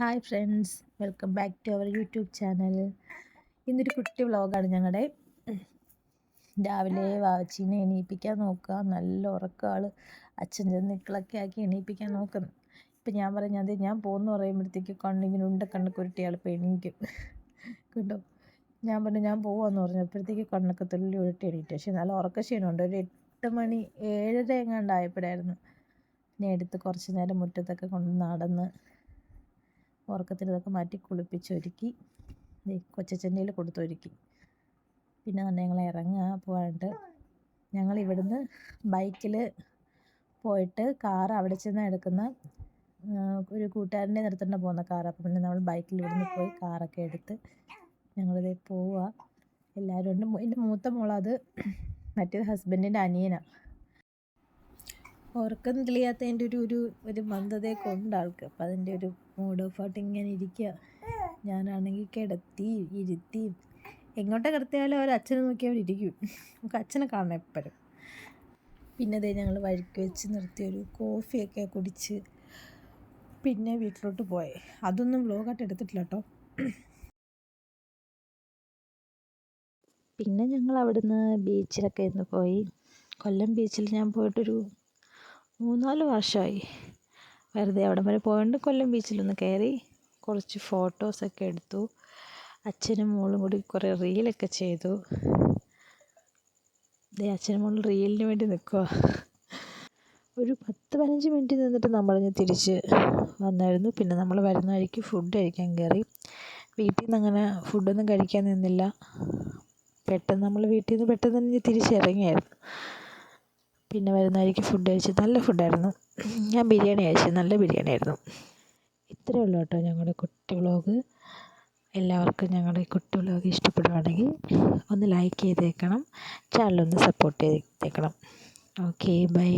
Hi friends welcome back to our YouTube channel ഇന്നൊരു കുട്ടി വ്ളോഗാണ് ഞങ്ങളുടെ രാവിലെ വാവച്ചീനെ എണീപ്പിക്കാൻ നോക്കുക. നല്ല ഉറക്കമാൾ അച്ഛൻ ചെന്നിക്കളൊക്കെ ആക്കി എണീപ്പിക്കാൻ നോക്കുന്നു. ഇപ്പം ഞാൻ പറഞ്ഞു ഞാൻ പോകുന്നു പറയുമ്പോഴത്തേക്ക് കണ്ണിങ്ങനെ ഉണ്ട കണ്ണ് കുരുട്ടി ആൾ ഇപ്പോൾ എണീക്കും. കേട്ടോ ഞാൻ പറഞ്ഞു ഞാൻ പോവാന്ന് പറഞ്ഞപ്പോഴത്തേക്ക് കണ്ണൊക്കെ തുള്ളി ഉരുട്ടി എണീറ്റ്. പക്ഷേ നല്ല ഉറക്കക്ഷീണമുണ്ട് ഒരു എട്ട് മണി ഏഴര എങ്ങാണ്ടായപ്പോഴായിരുന്നു പിന്നെ എടുത്ത് കുറച്ച് നേരം മുറ്റത്തൊക്കെ കൊണ്ട് നടന്ന് ഉറക്കത്തിൽ ഇതൊക്കെ മാറ്റി കുളിപ്പിച്ചൊരുക്കി. കൊച്ചച്ചെന്നയിൽ കൊടുത്തൊരുക്കി. പിന്നെ തന്നെ ഞങ്ങൾ ഇറങ്ങുക പോയിട്ട് ഞങ്ങൾ ഇവിടുന്ന് ബൈക്കിൽ പോയിട്ട് കാർ അവിടെ ചെന്ന് എടുക്കുന്ന ഒരു കൂട്ടുകാരന്റെ നിർത്തേണ്ട പോകുന്ന കാർ അപ്പം പിന്നെ നമ്മൾ ബൈക്കിൽ ഇവിടുന്ന് പോയി കാറൊക്കെ എടുത്ത് ഞങ്ങളിതേ പോവുക. എല്ലാവരും ഉണ്ട്. എന്റെ മൂത്ത മോളത് മറ്റേത് ഹസ്ബൻഡിന്റെ അനിയനാണ് ഉറക്കം തെളിയാത്തതിന്റെ ഒരു ഒരു ഒരു മന്ദതയൊക്കെ ഉണ്ട് ആൾക്ക്. അപ്പം അതിന്റെ ഒരു മൂഡ് ഓഫ് ആയിട്ട് ഇങ്ങനെ ഇരിക്കുക ഞാനാണെങ്കിൽ കിടത്തി ഇരുത്തി. എങ്ങോട്ടെ കിടത്തിയാലും അവർ അച്ഛനെ നോക്കി അവിടെ ഇരിക്കും. നമുക്ക് അച്ഛനെ കാണണം എപ്പോഴും. പിന്നെ അതേ ഞങ്ങൾ വഴിക്ക് വെച്ച് നിർത്തിയൊരു കോഫിയൊക്കെ കുടിച്ച് പിന്നെ വീട്ടിലോട്ട് പോയി. അതൊന്നും വ്ലോഗായിട്ട് എടുത്തിട്ടില്ല കേട്ടോ പിന്നെ ഞങ്ങൾ അവിടുന്ന് ബീച്ചിലൊക്കെ ഇന്ന് പോയി. കൊല്ലം ബീച്ചിൽ ഞാൻ പോയിട്ടൊരു മൂന്നാൽ വർഷമായി വെറുതെ അവിടം വരെ പോയതുകൊണ്ട് കൊല്ലം ബീച്ചിലൊന്ന് കയറി കുറച്ച് ഫോട്ടോസൊക്കെ എടുത്തു. അച്ഛനും മോളും കൂടി കുറേ റീലൊക്കെ ചെയ്തു. ദേ അച്ഛനും മോളും റീലിന് വേണ്ടി നിൽക്കുക ഒരു പത്ത് പതിനഞ്ച് മിനിറ്റ് നിന്നിട്ട് നമ്മളിഞ്ഞ് തിരിച്ച് വന്നായിരുന്നു. പിന്നെ നമ്മൾ വരുന്ന വഴിക്ക് ഫുഡ് കഴിക്കാൻ കയറി വീട്ടിൽ നിന്ന് അങ്ങനെ ഫുഡൊന്നും കഴിക്കാൻ നിന്നില്ല. പെട്ടെന്ന് നമ്മൾ വീട്ടിൽ നിന്ന് പെട്ടെന്ന് തന്നെ തിരിച്ചിറങ്ങിയായിരുന്നു പിന്നെ വരുന്ന ഫുഡ് കഴിച്ചു നല്ല ഫുഡായിരുന്നു ഞാൻ ബിരിയാണി കഴിച്ചു നല്ല ബിരിയാണി ആയിരുന്നു. ഇത്രയേ ഉള്ളൂ കേട്ടോ ഞങ്ങളുടെ കുട്ടി വ്ളോഗ് എല്ലാവർക്കും ഞങ്ങളുടെ കുട്ടി വ്ളോഗ് ഇഷ്ടപ്പെടുവാണെങ്കിൽ ഒന്ന് ലൈക്ക് ചെയ്തേക്കണം. ചാനലൊന്ന് സപ്പോർട്ട് ചെയ്തേക്കണം. Okay bye